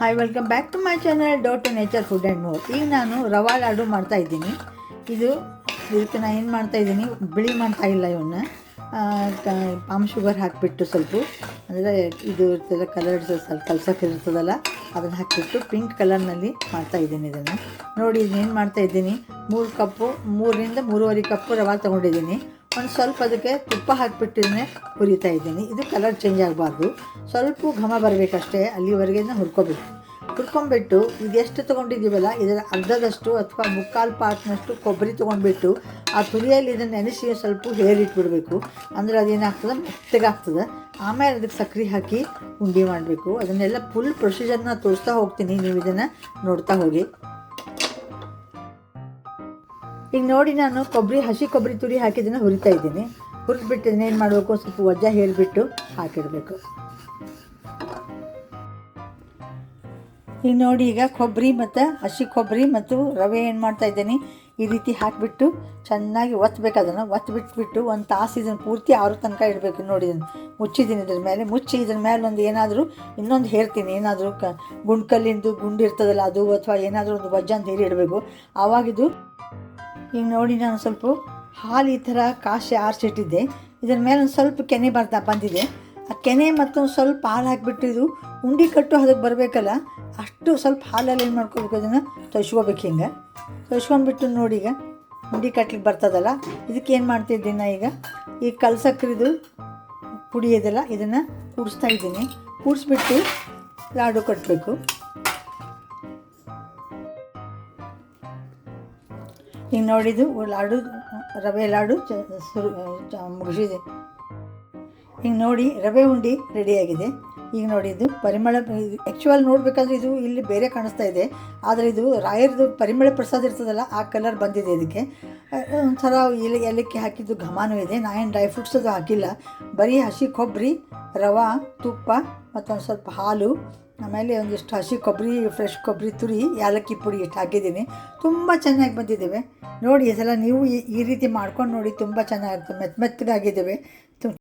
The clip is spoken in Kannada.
Hi welcome back to my channel dot to nature food and more ಈಗ ನಾನು ರವಾ ಲಾಡು ಮಾಡ್ತಾ ಇದ್ದೀನಿ. ಇದು ಇದಕ್ಕೆ ನಾನು ಏನು ಮಾಡ್ತಾ ಇದ್ದೀನಿ? ಬಿಳಿ ಮಾಡ್ತಾಯಿಲ್ಲ ಇವನ್ನ. ಪಾಮ್ ಶುಗರ್ ಹಾಕಿಬಿಟ್ಟು ಸ್ವಲ್ಪ, ಅಂದರೆ ಇದು ಇರ್ತದೆ ಕಲರ್ಡ್ ಸ್ವಲ್ಪ ಕಲ್ಸಕ್ಕೆ ಇರ್ತದಲ್ಲ ಅದನ್ನು ಹಾಕಿಬಿಟ್ಟು ಪಿಂಕ್ ಕಲರ್ನಲ್ಲಿ ಮಾಡ್ತಾ ಇದ್ದೀನಿ ಇದನ್ನು. ನೋಡಿ ಇದನ್ನೇನು ಮಾಡ್ತಾ ಇದ್ದೀನಿ? ಮೂರು ಕಪ್ಪು, ಮೂರರಿಂದ ಮೂರುವರೆ ಕಪ್ಪು ರವಾ ತೊಗೊಂಡಿದ್ದೀನಿ. ಒಂದು ಸ್ವಲ್ಪ ಅದಕ್ಕೆ ತುಪ್ಪ ಹಾಕಿಬಿಟ್ಟಿನೇ ಹುರಿತಾ ಇದ್ದೀನಿ. ಇದು ಕಲರ್ ಚೇಂಜ್ ಆಗಬಾರ್ದು. ಸ್ವಲ್ಪ ಘಮ ಬರಬೇಕಷ್ಟೇ ಅಲ್ಲಿವರೆಗೆ ಹುರ್ಕೋಬೇಕು. ಹುರ್ಕೊಂಬಿಟ್ಟು ಇದೆಷ್ಟು ತೊಗೊಂಡಿದ್ದೀವಲ್ಲ, ಇದರ ಅರ್ಧದಷ್ಟು ಅಥವಾ ಮುಕ್ಕಾಲು ಪಾರ್ಟ್ನಷ್ಟು ಕೊಬ್ಬರಿ ತೊಗೊಂಡ್ಬಿಟ್ಟು ಆ ತುರಿಯಲ್ಲಿ ಇದನ್ನು ನೆನೆಸಿ ಸ್ವಲ್ಪ ಹೇರಿಟ್ಬಿಡಬೇಕು. ಅಂದರೆ ಅದೇನಾಗ್ತದೆ? ಮೆತ್ತಗಾಗ್ತದೆ. ಆಮೇಲೆ ಅದಕ್ಕೆ ಸಕ್ಕರೆ ಹಾಕಿ ಉಂಡೆ ಮಾಡಬೇಕು. ಅದನ್ನೆಲ್ಲ ಫುಲ್ ಪ್ರೊಸೀಜರ್ನ ತೋರಿಸ್ತಾ ಹೋಗ್ತೀನಿ. ನೀವು ಇದನ್ನು ನೋಡ್ತಾ ಹೋಗಿ. ಈಗ ನೋಡಿ ನಾನು ಕೊಬ್ಬರಿ, ಹಸಿ ಕೊಬ್ಬರಿ ತುರಿ ಹಾಕಿದ್ದನ್ನು ಹುರಿತಾ ಇದ್ದೀನಿ. ಹುರಿದ್ಬಿಟ್ಟು ಏನು ಮಾಡಬೇಕು? ಸ್ವಲ್ಪ ವಜ್ಜ ಹೇಳಿಬಿಟ್ಟು ಹಾಕಿಡಬೇಕು. ಈಗ ನೋಡಿ ಈಗ ಕೊಬ್ಬರಿ ಮತ್ತು ಹಸಿ ಕೊಬ್ಬರಿ ಮತ್ತು ರವೆ ಏನು ಮಾಡ್ತಾ ಇದ್ದೀನಿ, ಈ ರೀತಿ ಹಾಕಿಬಿಟ್ಟು ಚೆನ್ನಾಗಿ ಒತ್ತಬೇಕು ಅದನ್ನು. ಒತ್ತಿಬಿಟ್ಬಿಟ್ಟು ಒಂದು ತಾಸು ಇದನ್ನು ಪೂರ್ತಿ ಆರು ತನಕ ಇಡಬೇಕು ನೋಡಿ ಇದನ್ನು ಮುಚ್ಚಿದ್ದೀನಿ ಇದ್ರ ಮೇಲೆ. ಮುಚ್ಚಿ ಇದ್ರ ಮೇಲೆ ಒಂದು ಏನಾದರೂ, ಇನ್ನೊಂದು ಹೇರ್ತೀನಿ ಏನಾದರೂ ಕ ಗುಂಡ್ಕಲ್ಲಿಂದು ಗುಂಡು ಇರ್ತದಲ್ಲ ಅದು ಅಥವಾ ಏನಾದರೂ ಒಂದು ವಜ್ಜ ಅಂತ ಹೇಳಿ ಇಡಬೇಕು. ಆವಾಗಿದು ಈಗ ನೋಡಿ ನಾನು ಸ್ವಲ್ಪ ಹಾಲು ಈ ಥರ ಕಾಶಿ ಆರಿಸಿಟ್ಟಿದ್ದೆ. ಇದರ ಮೇಲೆ ಒಂದು ಸ್ವಲ್ಪ ಕೆನೆ ಬರ್ತಾ ಬಂದಿದೆ. ಆ ಕೆನೆ ಮತ್ತೊಂದು ಸ್ವಲ್ಪ ಹಾಲು ಹಾಕಿಬಿಟ್ಟು ಇದು ಉಂಡೆ ಕಟ್ಟು ಅದಕ್ಕೆ ಬರಬೇಕಲ್ಲ, ಅಷ್ಟು ಸ್ವಲ್ಪ ಹಾಲಲ್ಲಿ ಏನು ಮಾಡ್ಕೋಬೇಕು ಅದನ್ನು? ತೊಯ್ಸ್ಕೋಬೇಕು ಹಿಂಗೆ. ತೊಯ್ಸ್ಕೊಂಡ್ಬಿಟ್ಟು ನೋಡಿ ಈಗ ಉಂಡಿ ಕಟ್ಲಿಕ್ಕೆ ಬರ್ತದಲ್ಲ, ಇದಕ್ಕೆ ಏನು ಮಾಡ್ತಿದ್ದೀನಿ ಈಗ? ಈ ಕಲ್ಸಕ್ರಿದು ಪುಡಿ ಇದೆಲ್ಲ ಇದನ್ನು ಕೂಡಿಸ್ತಾ ಇದ್ದೀನಿ. ಕೂಡಿಸ್ಬಿಟ್ಟು ಲಾಡು ಕಟ್ಟಬೇಕು ಈಗ ನೋಡಿದ್ದು ಲಾಡು, ರವೆ ಲಾಡು ಸುರು ಮುಗಿಸಿದೆ. ಈಗ ನೋಡಿ, ರವೆ ಉಂಡೆ ರೆಡಿಯಾಗಿದೆ ಈಗ ನೋಡಿ ಇದು ಪರಿಮಳ ಆ್ಯಕ್ಚುವಲ್ ನೋಡಬೇಕಾದ್ರೆ ಇದು ಇಲ್ಲಿ ಬೇರೆ ಕಾಣಿಸ್ತಾ ಇದೆ. ಆದರೆ ಇದು ರಾಯರದು ಪರಿಮಳ ಪ್ರಸಾದ ಇರ್ತದಲ್ಲ, ಆ ಕಲರ್ ಬಂದಿದೆ ಇದಕ್ಕೆ. ಒಂಥರ ಎಲೆ, ಏಲಕ್ಕಿ ಹಾಕಿದ್ದು ಘಮಾನೂ ಇದೆ. ನಾ ಏನು ಡ್ರೈ ಫ್ರೂಟ್ಸ್ ಅದು ಹಾಕಿಲ್ಲ. ಬರೀ ಹಸಿ ಕೊಬ್ಬರಿ, ರವೆ, ತುಪ್ಪ ಮತ್ತು ಒಂದು ಸ್ವಲ್ಪ ಹಾಲು ಆಮೇಲೆ ಒಂದಿಷ್ಟು ಹಸಿ ಕೊಬ್ಬರಿ ಫ್ರೆಶ್ ಕೊಬ್ಬರಿ, ತುರಿ ಏಲಕ್ಕಿ ಪುಡಿ ಇಷ್ಟು ಹಾಕಿದ್ದೀನಿ. ತುಂಬ ಚೆನ್ನಾಗಿ ಬಂದಿದ್ದೇವೆ. ನೋಡಿ ಈ ಸಲ ನೀವು ಈ- ರೀತಿ ಮಾಡ್ಕೊಂಡು ನೋಡಿ, ತುಂಬ ಚೆನ್ನಾಗಿರುತ್ತೆ ಮೆತ್ತ ಮೆತ್ತಗಾಗಿದ್ದಾವೆ.